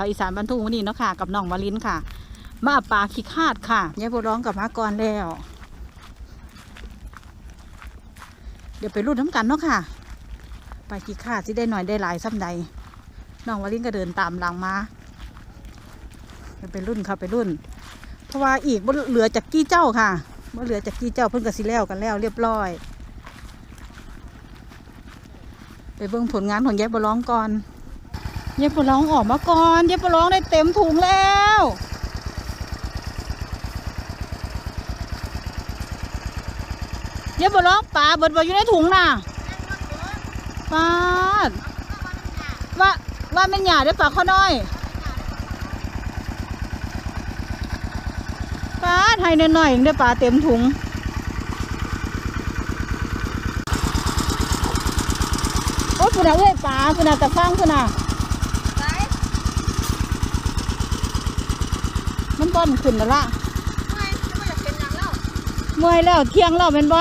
ชาวอีสานบรรทุกวันนี้เนาะค่ะกับน้องวาลินค่ะ มาปลาขี้คาดค่ะยายบัวร้องกับมากรแล้ว เดี๋ยวไปรุ่นน้ำกันเนาะค่ะปลาขี้คาดที่ได้หน่อยได้หลายซ้ำใดน้องวาลินก็เดินตามหลังมาเดี๋ยวไปรุ่นค่ะไปรุ่น เพราะว่าอีกบ่เหลือจากกี้เจ้าค่ะบ่อเหลือจากกี้เจ้าเพิ่นก็สิแล้วกันแล้วเรียบร้อย ไปเบิ่งผลงานของยายบัวร้องก่อน เยายบัวร้องออกมาก่อนเยายบัวร้องได้เต็มถุงแล้วเยายบัวร้องปลาเบิดบ่อยู่ในถุงน่ะปลาว่าว่าเป็นหยาได้อปลาข้อน้อยปลาดให้หน่อยๆได้ปลาเต็มถุงโอ้ยพุ่นน่ะเอ้ยปลาพุ่นน่ะแต่ฟังพุ่นน่ะ มันต้นขึ้นแล้วล่ะเมื่อยแล้วเที่ยงแล้วเป็นบ่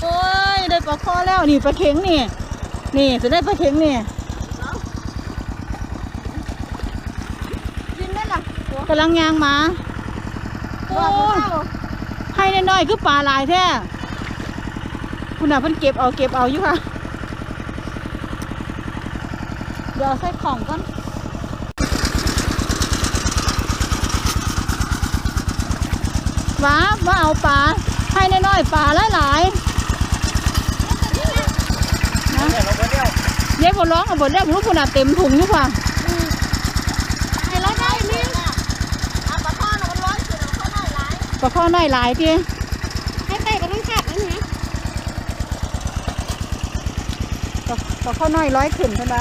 โอ้ยได้ปลาคอแล้วนี่ปลาเข็งนี่ นี่จะได้ปลาเข็งนี่กำลังยางมาโอ้ยให้น้อยๆคือปลาหลายแท้คุณน่ะเพิ่นเก็บเอาเก็บเอาอยู่ค่ะ เดี๋ยวเอาใส่ของก่อนว้าว่าเอาปลาให้น้อยๆปลาหลายๆนะเย้บนร้องกับบนแรกรู้คุณน่ะเต็มถุงอยู่ค่ะไอ้ร้อยได้นี่เอาปลาข้อน่ะมันร้อยสุดเอาข้อน้อยหลายปลาข้อน้อยหลายที่ให้เต้ก็ต้องขาดนั่นนะปลาปลาข้อน้อยร้อยขึ้นใช่ไหม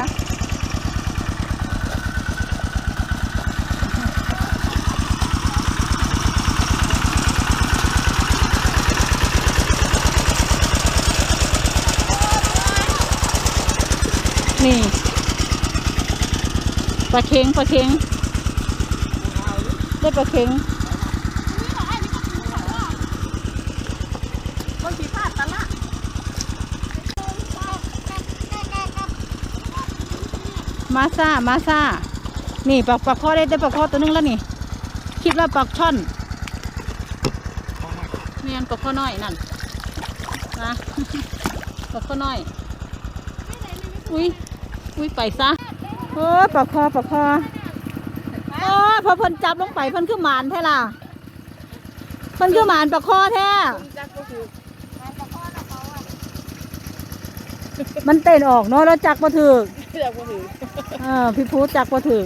นี่ปลาเค็งปลาเค็งได้ปลาเค็งบางทีพลาดตะละมาซ่า มาซ่า นี่ปลาปลาข้อได้ได้ปลาข้อตัวนึงแล้วนี่ คิดว่าปลาช่อนเมียนปลาข้อน้อยนั่นนะปลาข้อน้อยอุ้ย อุ้ยไปซะโอ้ยปลาคอปลาคอโอ้ยพอเพิ่นจับลงไปเพิ่นคือหมานแท้ล่ะเพิ่นคือหมานปลาคอแท้จักก็คือมันเต้นออกเนาะแล้วจักมาถือจักก็คือเออพี่พูดจักมาถือ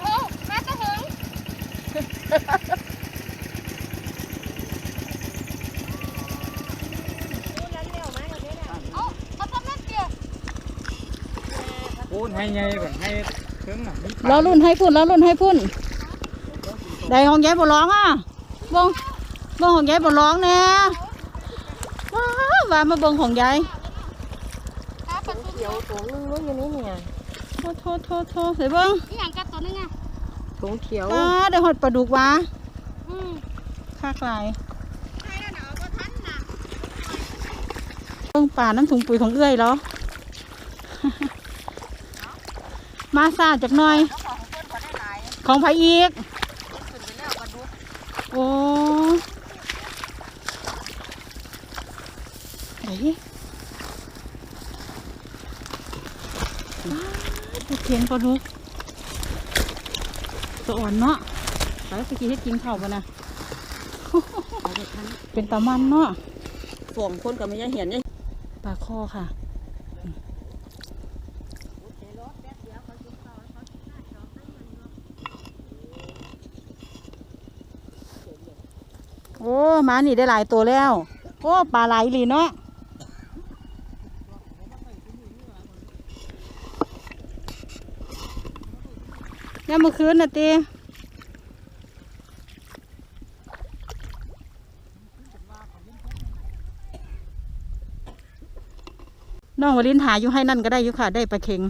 โอ้แม่ก็ถึงเอาเอาต้นนั้นเดียว ปูนให้ไงก่อนให้ถึงน่ะมีปลาแล้วรุ่นให้พุ่นแล้วรุ่นให้พุ่นได้ของยายบ่ร้องอะเบิ่งเบิ่งของยายบ่ร้องแน่ว้าวว่ามาเบิ่งของยายถ้าปลาเขียวตัวนึงนู้นอยู่นี่เนี่ยโทษโทษโทษโทษใส่เบิ่งนี่อย่างกัดตัวนึงอะถุงเขียวว้าได้หอดปลาดุกวะอืมคากลายใช่แล้วเนาะก็ทันน่ะเบิ่งป่าน้ำถุงปุ๋ยของเอื้อยแล้ว มาซาจากหน่อยแล้วของเพิ่นก็ได้หลายของไผอีกขึ้นไปแล้วปลาดุกโอ้ไหนว้าวเทียงปลาดุกตัวอ่อนเนาะไปสกี้ให้กินข้าวปะนะเป็นตามันเนาะส่งคนก็ไม่ยังเห็นเนี่ยปลาข้อค่ะ โอ้หมา นี่ได้หลายตัวแล้วโอ้ปลาไหลายลีเนาะเนี่ยามมื่อคืนน่ะตีน้องวลินหาอยู่ให้นั่นก็ได้อยู่ค่ะ ได้ปลาเค็ง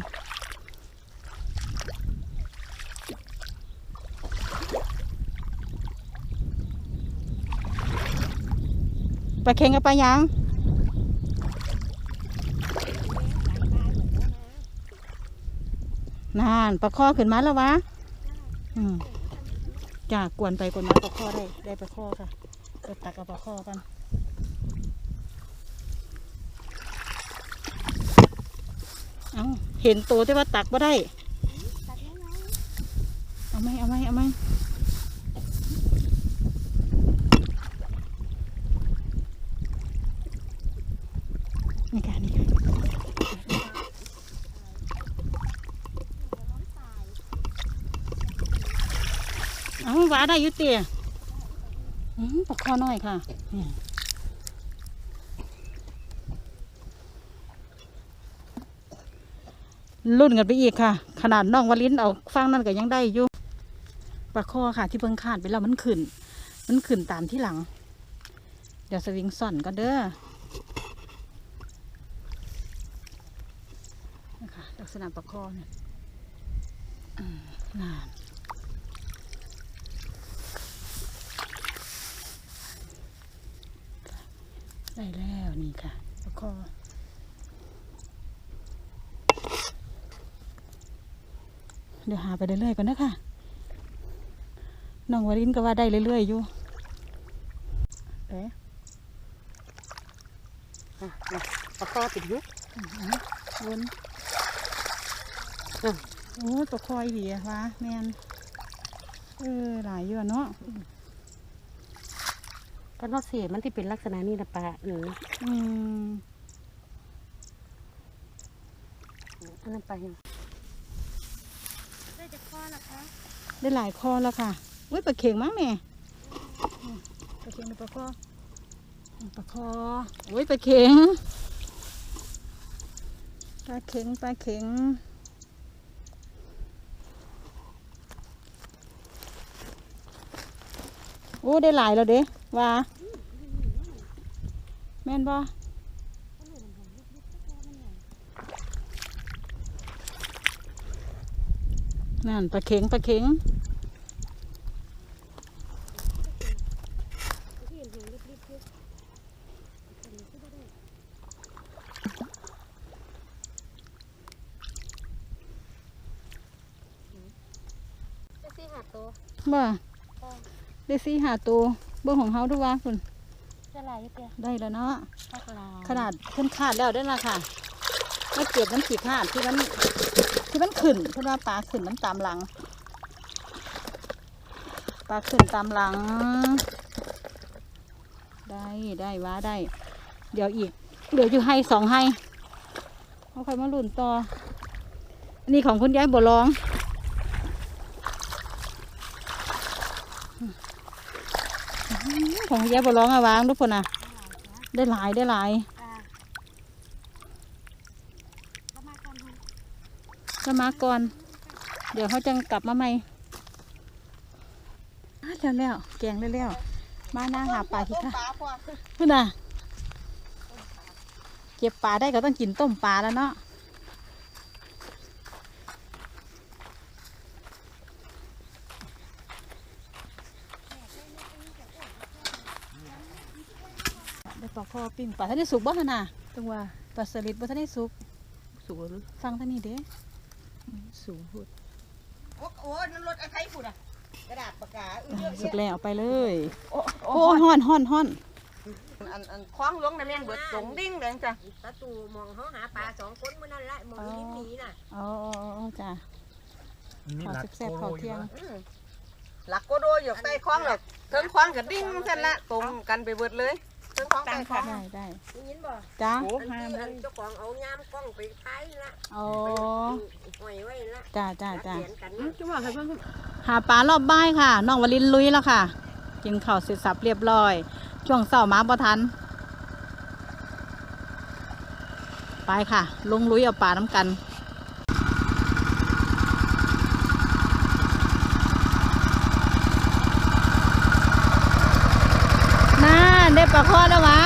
ปลาเค็งกับปลายางนานปลาคอขึ้นมาแล้ววะจากกวนไปกวนมาปลาคอได้ได้ปลาคอค่ะไปตักกับปลาคอกันเอาเห็นตัวแต่ว่าตักไม่ได้ เอาไหมเอาไหมเอาไหมาได้ยุติอืมปลาคอน้อยค่ะรุ่นกันไปอีกค่ะ ขนาดน้องวลินเอาฟังนั่นก็ยังได้อยู่ปลาคอค่ะ ที่เพิ่งขาดไปแล้วมันขึ้น มันขึ้นตามที่หลัง เดี๋ยวสวิงส่อนก็เด้อนะคะลักษณะปลาคอเนี่ยอืมนา ได้แล้วนี่ค่ะปลาคอเดี๋ยวหาไปเรื่อยๆก่อนนะคะน้องวรินก็ว่าได้เรื่อยๆอยู่เอ๊ะปลาคอติดยุกวนโอ้ยตัวคอยดีอะวะแมนเออหลายอยู่อะเนาะ ก็นอกเสียมันที่เป็นลักษณะนี้นะปลาอืมอืมอันนั้นไปได้หลายคอแล้วค่ะอุ้ยปลาเข่งมั้งแม่อืมปลาเข่งหรือปลาคออืมปลาคออุ้ยปลาเข่งปลาเข่งปลาเข่งโอ้ได้หลายแล้วเด้ ว่าแม่นบ่นั่นปลาเข็งปลาเข็งจะสี่หัดตัวบ่ได้สี่หาตัว เบื้องของเฮาด้วยว่าคุณจะลายเตี้ยได้แล้วเนาะพักลาขนาดเพิ่นขาดแล้วได้ละค่ะไม่เก็บน้ำขีดขาดที่มันที่มันขึ้นเพิ่นว่าปลาขึ้นน้ำตามหลังปลาขึ้นตามหลัง ได้ได้ว่าได้ เดี๋ยวอีกเหลืออยู่ให้สองให้เอาค่อยมาลุ่นต่ออันนี้ของคุณยายบัวลอง ของยายบัวลองอะวางทุกคนน่ะได้หลายได้หลายก็มาก่อน เดี๋ยวเขาจะกลับมาใหม่อะแล้วแล้วแกงแล้วแล้วมาหน้าหาปลาที่ค่ะพุ่นน่ะเก็บปลาได้ก็ต้องกินต้มปลาแล้วเนาะ ลาคอปิ้งปลาท่านได้สุกบ่ฮะน่ะจังว่าปลาสลิดบ่ท่านได้สุกสูงหรือฟังท่านนี้เด้สูงพูดโอ้โหนั่นรถอะไรฝุ่นอะกระดาษปากกาเยอะสุกแล้วเอาไปเลย โอ้โอ้ห้อนห้อนห้อนอันอันคล้องล้วงน้ำแม่นเบิดสงดิ้งเลยจ้ะตาตูมองเขาหาปลาสองคนเมื่อนั้นแหละมองลิ้นหนีน่ะอ๋ออ๋อจ้ะขอแซ่บๆขอเที่ยงอืมหลักโกโดอยู่ใต้คล้องหรอกเทิงคล้องกับดิ้งเส้นละตรงกันไปเบิดเลยเทิงคล้องใต้คล้องได้ได้ได้ยินบ่จ้าโอ้อันที่อันเจ้าของเอาย้ำกล้องไปท้ายละอ๋อหอยไว้ละจ้าจ้าจ้าเขียนกันนะจังว่าใครเพิ่งหาปลารอบบ้านค่ะน้องวลินลุยแล้วค่ะ กินข้าวเสร็จสับเรียบร้อย ช่วงเสาร์มาบ่ทัน ไปค่ะ ลงลุยเอาปลาน้ำกัน น่าได้ ปลาข้อแล้ววะ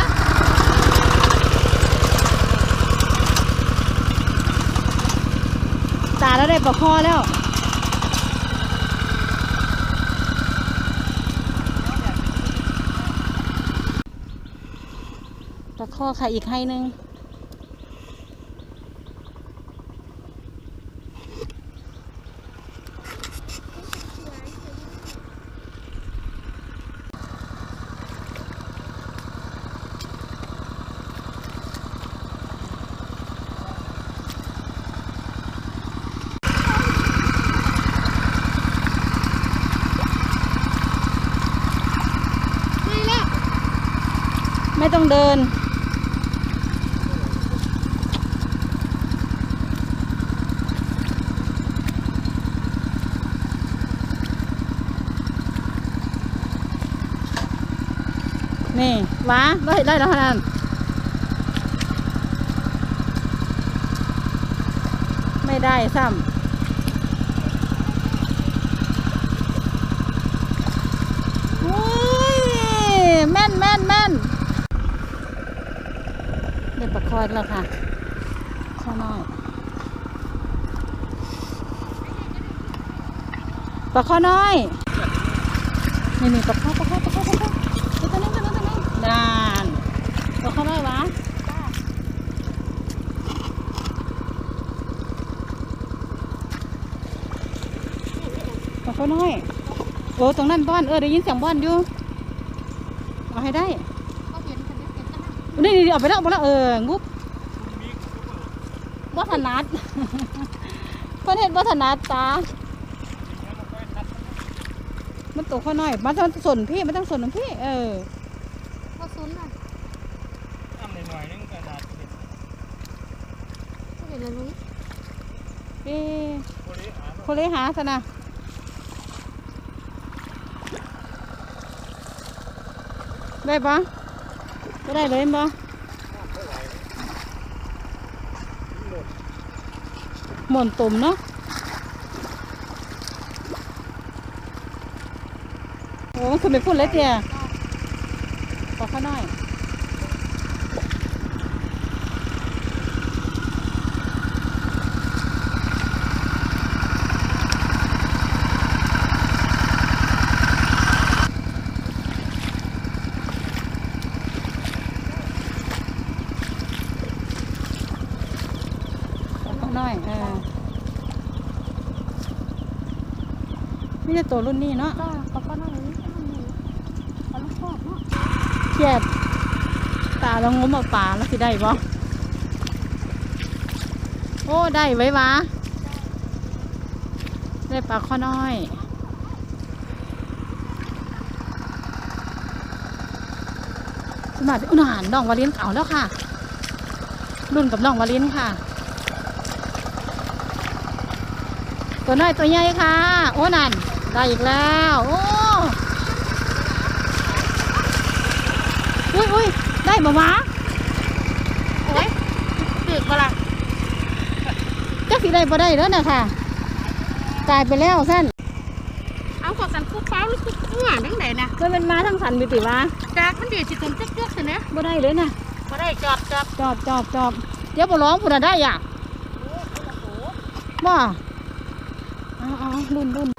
ตาแล้วได้ปลาคอแล้วปลาข้อค่ะอีกให้หนึ่ง ต้องเดิน นี่ว้าได้ได้แล้วขนานไม่ได้ซ้ำแม่นแม่นแม่น คอยแล้วค่ะข้อน้อยปลาข้อน้อยนี่นี่ปลาข้อปลาข้อปลาข้อปลาข้อตัวนี้ตัวนี้ตัวนี้นานปลาข้อน้อยวะปลาข้อน้อยโอ้ตรงนั้นบ้านเออได้ยินเสียงบ้านอยู่เอาให้ได้ นี่นี่นี่เอาไปแล้วเอาไปแล้วเอองุบบ่ถนัดเพิ่นเห็นบ่ถนัดตา มันตัวข้อน้อย มันต้องสนพี่ มันต้องสนของพี่ เออก็ซุนอะทำหน่อยๆนึงกระดาษเด็ดก็เป็นอะไรเอ๊ะโคเรหาโคเลหาสนะได้ปะ ก็ได้เลยเห็นปะหม่นตุ่มเนาะโอ้มันคือไม่พูดเลยเตี้ยขอข้าน้อย ขอข้าน้อยเออนี่จะ ตัวรุ่นนี้เนาะก็ก็ก็นั่งนี้ก็นั่งนี้เอาลูกพอกเนาะเครียดตาเรางมเอาป่าแล้วสิได้บ่โอ้ได้ไว้วะได้ปลาข้อน้อยสมัครอุณหารน้องวาลินเอาแล้วค่ะ รุ่นกับน้องวาลินค่ะ ตัวน้อยตัวใหญ่ค่ะ โอ้นั่น ได้อีกแล้ว โอ้อุ้ยอุ้ยได้บ่วะโอ้ยตึกบ่ล่ะจักสิได้บ่ได้แล้วนะค่ะ ตายไปแล้วสั้นเอาขอสันคุกเป้าหรือคุกเอื้อนั่งไหนนะมันเป็นมาทั้งสันมิติวะจากมันเดี๋ยวสิตนจ๊กจ๊กสินะบ่ได้เลยนะบ่ได้จอบจอบจอบจอบจอบเดี๋ยวบ่ร้องพุ่นน่ะได้อะบ่เอาเอารุ่นรุ่น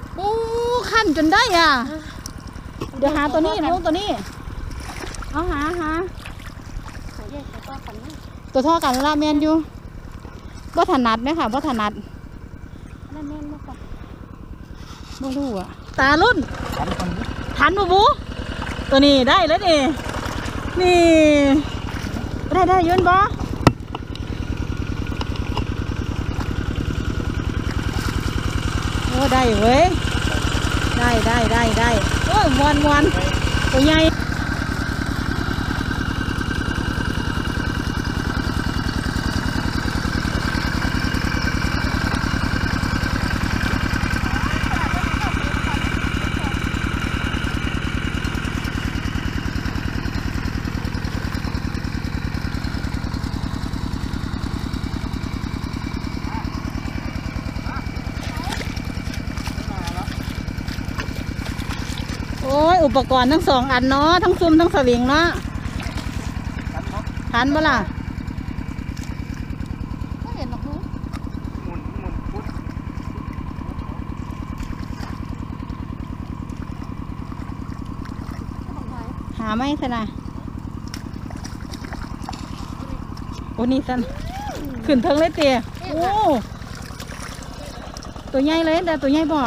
โอ้ขั้นจนได้อะ เดี๋ยวหาตัวนี้หนูตัวนี้ เอาหาหาตัวท่อกันละแมนอยู่บ่ถนัดไหมค่ะบ่ถนัดนั่นแม่นมากกว่าบ่รู้อะ ตารุ่นทันบ่บู ตัวนี้ได้แล้วนี่ นี่ ได้ได้ยืนบ่โอ้ได้เว้ย ได้ได้ได้ได้โอ้ยมวนมวนตัวใหญ่โอ้ยอุปกรณ์ทั้งสองอันเนาะทั้งซุ่มทั้งสวิงเนาะทันบ่ล่ะก็เห็นหรอกนู้หมุนหมุนพุทธบอกไว้หาไม่สนะโอ้นี่สันขึ้นเทิงเลยเตียโอ้ตัวใหญ่เลยแต่ตัวใหญ่บ่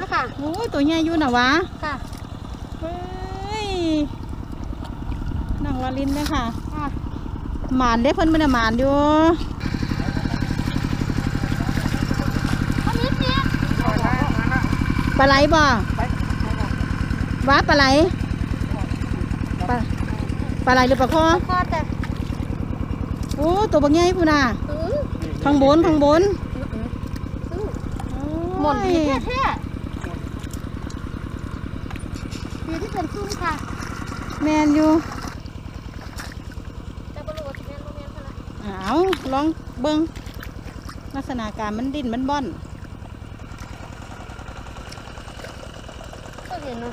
นะคะโอ้ยตัวใหญ่อยู่น่ะวะค่ะ เฮ้ยนางวาลินเนี่ยค่ะค่ะหมานเด้เพิ่นมันน่ะหมานอยู่อันนี้เนี่ยปลาไหลบ่ว้าปลาไหลปลาปลาไหลหรือปลาคอคอแต่โอ้ตัวบางใหญ่พุ่นน่ะอือข้างบนข้างบนหมดโอ้ดียแท้ดีที่เป็นซุ้มค่ะ แมนอยู่แต่บรู้ว่าสิแม่นบ่แม่นเท่าไหร่เอาลองเบิ้งลักษณะการมันดิ้นมันบ่อนก็เห็นเนาะ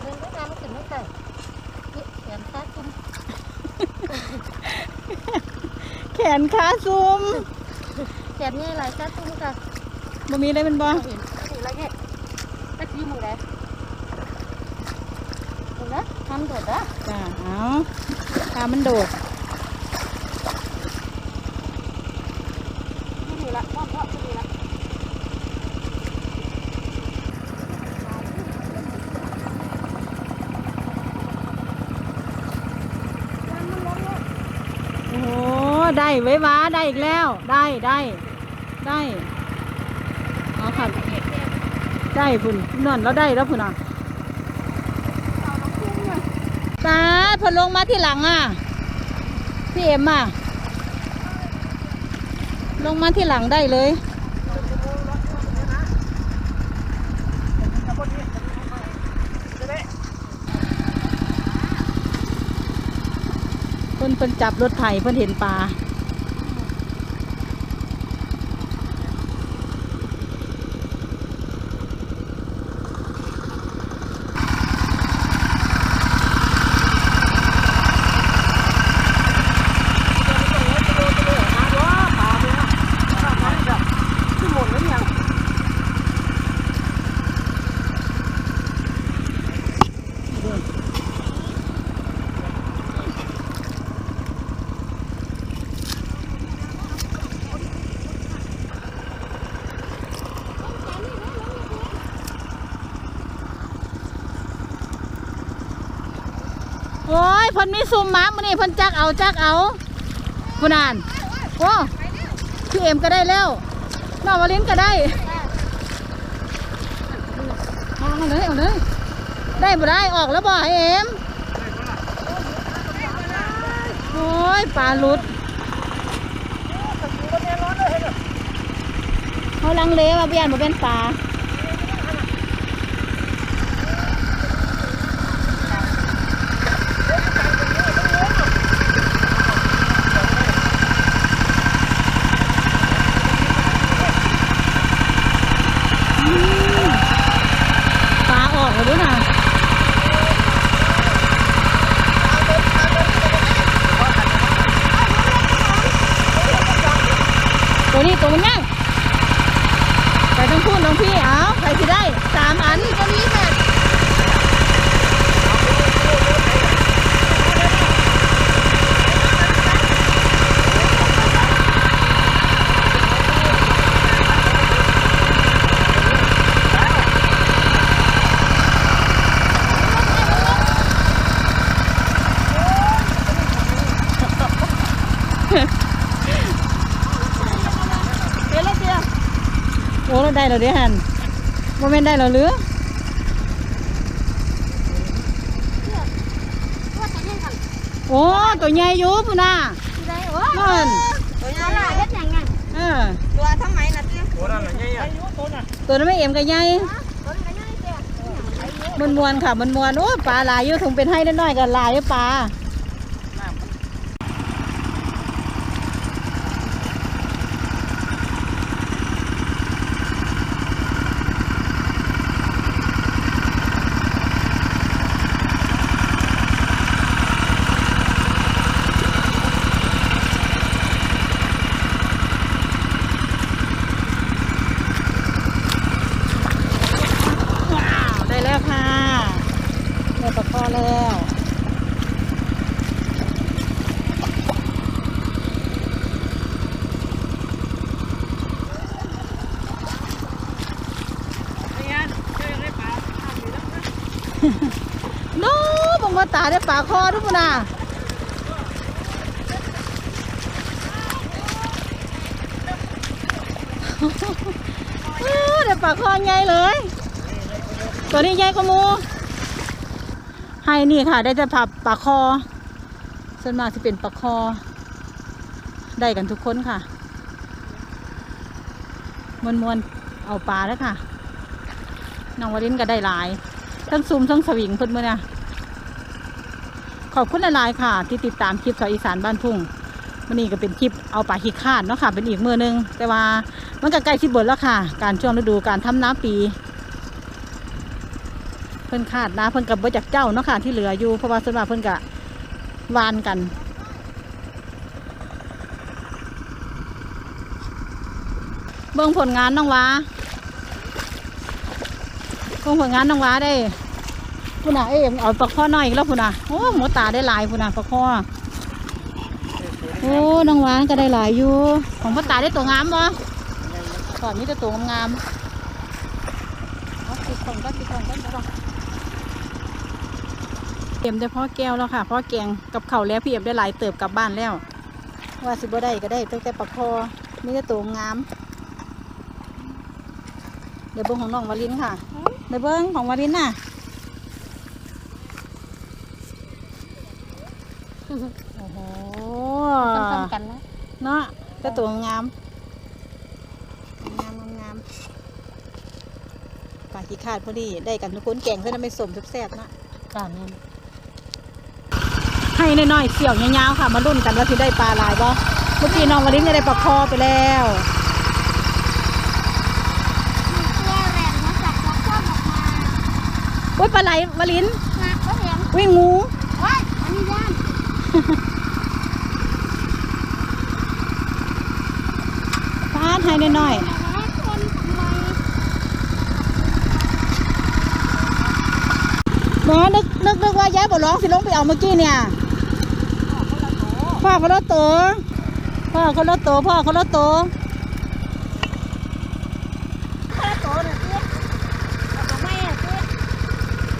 เดินไปตามมันขึ้นไม่ไกลนี่แขนขาซุ้มแขนขาซูมแขนนี่หลายขาซุ้มค่ะบ่มีเลยเป็นบ่เห็นเห็นอะไรเงี้ยตะกี้มือไหนเห็นไหมทำโดดอะจ้าเอาตามันโดดที่นี่ละพ่อพ่อที่นี่ละโอ้โหได้ไว้ว้าได้อีกแล้ว ได้ได้ได้เอาค่ะได้พุ่นนั่นแล้วได้แล้วพุ่นอะ ตาพอลงมาที่หลังอะ พี่เอ็มอะ ลงมาที่หลังได้เลย เพิ่นเพิ่นจับรถไถเพิ่นเห็นปลา ที่หมดแล้วยัง โอ้ยเพิ่นมีซุ่มหมามื้อนี้เพิ่นจักเอาจักเอาผู้นานโอ้พี่เอ็มก็ได้แล้วน้องวลินก็ได้เอาเลยเอาเลยได้บ่ได้ออกแล้วบ่ไอเอ็มโอ้ยปลาหลุดเขาลังเลว่าเบียนบ่เป็นปลาออกแล้วด้วยนะตัวนี้ตัวมันยังไปต้องพูดน้องพี่ เอาใครที่ได้สามอันตัวนี้ค่ะเดี๋ยวเลยเดียวโอ้ เราได้เราเดี๋ยวหันโมเมนได้เราหรือว่าจะให้ทำโอ้ตัวใหญ่อยู่พุ่นน่ะที่ได้โอ้นั่นตัวใหญ่เอาล่ะเฮ็ดหยังไงเออตัวทำไมนะเตี้ยโอ้นั่นน่ะใหญ่อะตัวนั้นไม่เอ็มกับใหญ่ต้นกันยังเตี้ยมันมวนๆค่ะมันมวนๆโอ้ปลาหลายอยู่ถุงเป็นให้น้อยๆกันหลายอยู่ปลา ว้าว ได้แล้วค่ะได้ปลาคอแล้ว โน้ บังว่าได้ปลาคอทุกคนน่ะเออได้ปลาคอใหญ่เลย ตัวนี้ใหญ่กว่ามูให้นี่ค่ะ ได้จะผับปลาคอ ส่วนมากที่เป็นปลาคอ ได้กันทุกคนค่ะมวนมวนๆเอาปลาแล้วค่ะ น้องวารินก็ได้หลาย ทั้งซูมทั้งสวิงเพิ่นเมื่อเนี่ย ขอบคุณหลายๆค่ะ ที่ติดตามคลิปสาวอีสานบ้านทุ่งวันนี้ก็เป็นคลิปเอาปลาขี้คาดเนาะค่ะ เป็นอีกมือหนึง แต่ว่ามันก็ใกล้ที่เบิดแล้วค่ะ การช่วงฤดูการทำน้ำปี เพิ่นคาดนะเพิ่นกับเบิดจากเจ้าเนาะค่ะ ที่เหลืออยู่เพราะว่าส่วนมากเพิ่นกะวานกันเบิ่งผลงานน้องหวาเบิ่งผลงานน้องหวาได้ พุ่นน่ะเอ้ยเอาปลาข้อน้อยอีกแล้วพุ่นน่ะโอ้หมูตาได้หลายพุ่นน่ะปลาข้อโอ้น้องหวานก็ได้หลายอยู่ ของพ่อตาได้ตัวงามบ่ก่อนนี้จะตัวงามเอาติดของก็ติดของก็ติดของเตรียมได้พ่อแก้วแล้วค่ะพ่อแกงกับเข้าแล้วพี่เอ็มได้หลายเติบกลับบ้านแล้ว ว่าสิบ่ได้ก็ได้ตั้งแต่ปลาคอมีแต่ตัวงาม เดี๋ยวเบิ้งของน้องวาลินค่ะเดี๋ยวเบิ้งของวาลินน่ะ โอ้โหซ้ำๆกันนะเนาะแต่ตัวงามงาม งามงามปลาขี้ขาดพอดี ได้กันทุกคนแกงเพื่อนำไม่สมแซ่บๆเนาะจ้าเนี่ยให้น้อยๆเสี่ยวยาวๆค่ะ มาลุ้นกันว่าที่ได้ปลาหลายบ่เมื่อกี้น้องวาลินก็ได้ปลาคอไปแล้วแม่แรงมาจากวัดก้อนออกมาโอ้ยปลาไหลวาลินหนักก็เห็นวิ่งงู ว้ายอันนี้ย่าน ปลาให้น้อยแม่คนทำไมๆแหม่นึกนึกนึกว่าย้ายบ่ร้องสิลงไปเอาเมื่อกี้เนี่ยพ่อเขารถโตพ่อเขารถโตพ่อเขารถโต ข้าโตเนี่ยสิเอาไปไม่อะสิ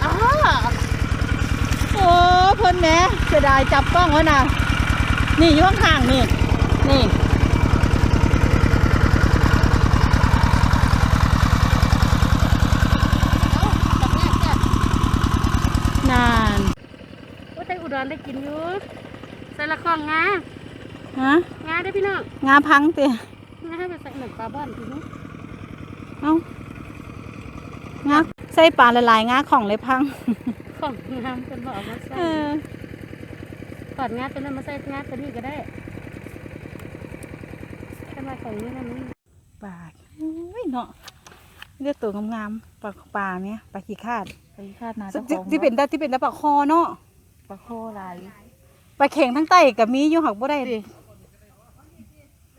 อ้าโอ้เพิ่ นแหม่เสียดายจับกล้องไว้น่ะนี่อยู่ข้างๆนี่ นี่จับแม่แซ่บนานว่าแต่อุดรได้กินอยู่ใส่ละคองงา ฮะงาได้อพี่น้อง งาพังเตะงาให้ไปใส่หนึ่งปลาบ้านทีนี้เอ้างาใส่ปลาละลายงาของเลยพัง ของงามเป็นบอกมาใส่เออถอดงาตัวนั้นมาใส่งาตัวนี้ก็ได้ถ้ามาของนี้นะนี่ปลาโอ้ยเนาะเรียกตัวงามๆปลาปลาเนี่ยปลาขี้คาดไปคาดนาที่ที่เป็นแต่ที่เป็นแต่ปลาคอเนาะปลาโคลายปลาเข่งทั้งใต้กับมีอยู่หักบ่ได้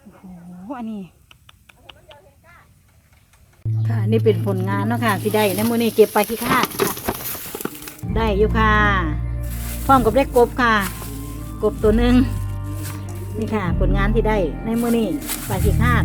โอ้โหอันนี้ค่ะนี่เป็นผลงานเนาะค่ะที่ได้ในมือนี้เก็บปลาขี้คาดค่ะ ได้อยู่ค่ะ พร้อมกับได้กบค่ะ กบตัวหนึ่งนี่ค่ะ ผลงานที่ได้ในมือนี้ปลาขี้คาด